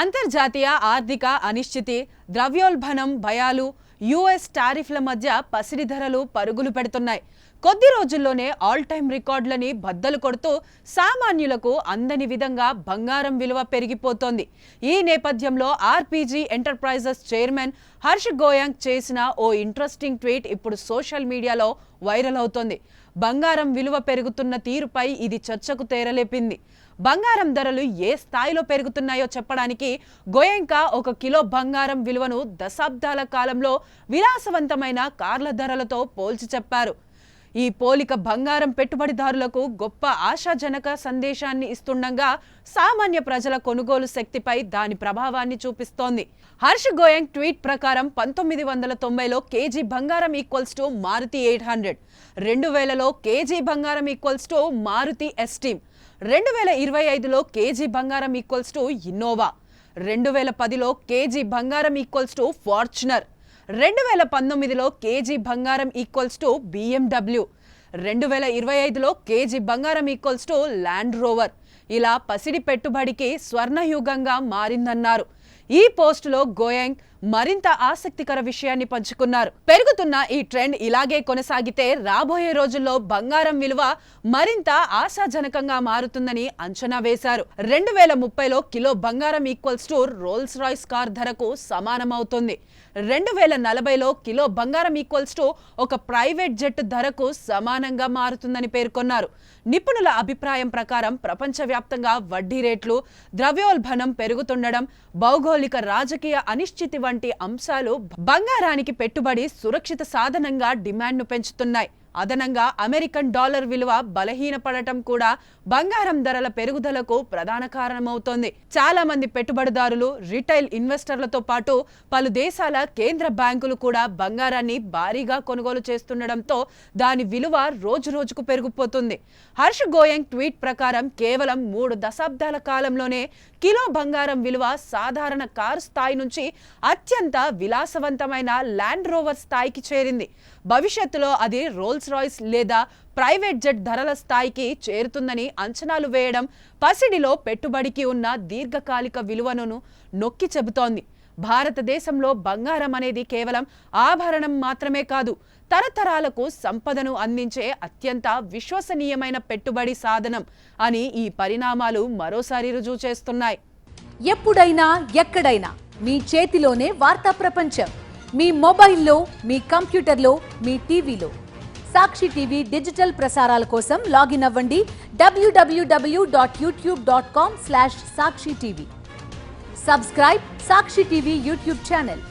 అంతర్జాతీయ ఆర్థిక అనిశ్చితి ద్రవ్యోల్బణం భయాలు యుఎస్ టారిఫ్ల మధ్య పసిడి ధరలు పరుగులు పెడుతున్నాయి. కొద్ది రోజుల్లోనే ఆల్ టైమ్ రికార్డులని బద్దలు కొడుతూ సామాన్యులకు అందని విధంగా బంగారం విలువ పెరిగిపోతోంది. ఈ నేపథ్యంలో RPG enterprises chairman Harsh Goenka చేసిన ఓ ఇంట్రెస్టింగ్ ట్వీట్ ఇప్పుడు సోషల్ మీడియాలో వైరల్ అవుతోంది. బంగారం విలువ పెరుగుతున్న తీరుపై ఇది చర్చకు తేరలేపింది. బంగారం ధరలు ఏ స్థాయిలో పెరుగుతున్నాయో చెప్పడానికి గోయంకా ఒక కిలో బంగారం విలువను దశాబ్దాల కాలంలో విలాసవంతమైన కార్ల ధరలతో పోల్చి చెప్పారు. ఈ పోలిక బంగారం పెట్టుబడిదారులకు గొప్ప ఆశాజనక సందేశాన్ని ఇస్తుండగా సామాన్య ప్రజల కొనుగోలు శక్తిపై దాని ప్రభావాన్ని చూపిస్తోంది. హర్ష్ గోయంగ్ ట్వీట్ ప్రకారం పంతొమ్మిది వందల తొంభైలో కేజీ బంగారం equals to Maruti eight hundred రెండు వేలలో కేజీ బంగారం ఈక్వల్స్ టు మారుతి ఎస్టీమ్ రెండు వేల ఇరవై ఐదులో కేజీ బంగారం ఈక్వల్స్ టు ఇన్నోవా రెండు వేల పదిలో కేజీ బంగారం ఈక్వల్స్ టు ఫార్చునర్ రెండు వేల పంతొమ్మిదిలో కేజీ బంగారం ఈక్వల్స్ టు బిఎండబ్ల్యూ రెండు వేల ఇరవై ఐదులో కేజీ బంగారం ఈక్వల్స్ టు ల్యాండ్ రోవర్ ఇలా పసిడి పెట్టుబడికి స్వర్ణయుగంగా మారిందన్నారు. ఈ పోస్టులో గోయంగ్ మరింత ఆసక్తికర విషయాన్ని పంచుకున్నారు. పెరుగుతున్న ఈ ట్రెండ్ ఇలాగే కొనసాగితే రాబోయే రోజుల్లో బంగారం విలువ మరింత ఆశాజనకంగా మారుతుందని అంచనా వేశారు. రెండు వేల ముప్పైలో కిలో బంగారం equals to Rolls Royce car ధరకు సమానమవుతుంది. రెండు వేల నలభైలో కిలో బంగారం ఈక్వల్స్ టు ఒక ప్రైవేట్ జెట్ ధరకు సమానంగా మారుతుందని పేర్కొన్నారు. నిపుణుల అభిప్రాయం ప్రకారం ప్రపంచవ్యాప్తంగా వడ్డీ రేట్లు ద్రవ్యోల్బణం పెరుగుతుండడం భౌగోళిక రాజకీయ అనిశ్చితి వంటి అంశాలు బంగారానికి పెట్టుబడి సురక్షిత సాధనంగా డిమాండ్ను పెంచుతున్నాయి. అదనంగా అమెరికన్ డాలర్ విలువ బలహీనపడటం కూడా బంగారం ధరల పెరుగుదలకు ప్రధాన కారణమవుతోంది. చాలా మంది పెట్టుబడిదారులు రిటైల్ ఇన్వెస్టర్లతో పాటు పలు దేశాల కేంద్ర బ్యాంకులు కూడా బంగారాన్ని భారీగా కొనుగోలు చేస్తుండటంతో దాని విలువ రోజు రోజుకు పెరిగిపోతుంది. హర్ష్ గోయంగ్ ట్వీట్ ప్రకారం కేవలం మూడు దశాబ్దాల కాలంలోనే కిలో బంగారం విలువ సాధారణ కారు స్థాయి నుంచి అత్యంత విలాసవంతమైన ల్యాండ్ రోవర్ స్థాయికి చేరింది. భవిష్యత్తులో అది రోల్స్ రాయ్స్ లేదా ప్రైవేట్ జెట్ ధరల స్థాయికి చేరుతుందని అంచనాలు వేయడం పసిడిలో పెట్టుబడికి ఉన్న దీర్ఘకాలిక విలువను నొక్కి చెబుతోంది. భారతదేశంలో బంగారం అనేది కేవలం ఆభరణం మాత్రమే కాదు తరతరాలకు సంపదను అందించే అత్యంత విశ్వసనీయమైన పెట్టుబడి సాధనం అని ఈ పరిణామాలు మరోసారి రుజువు చేస్తున్నాయి. ఎప్పుడైనా ఎక్కడైనా మీ చేతిలోనే వార్తా ప్రపంచం. మీ మొబైల్లో మీ కంప్యూటర్లో మీ టీవీలో. సాక్షి టీవీ డిజిటల్ ప్రసారాల కోసం లాగిన్ అవ్వండి. WWW dot YouTube dot com slash Sakshi TV. Subscribe Sakshi TV YouTube channel.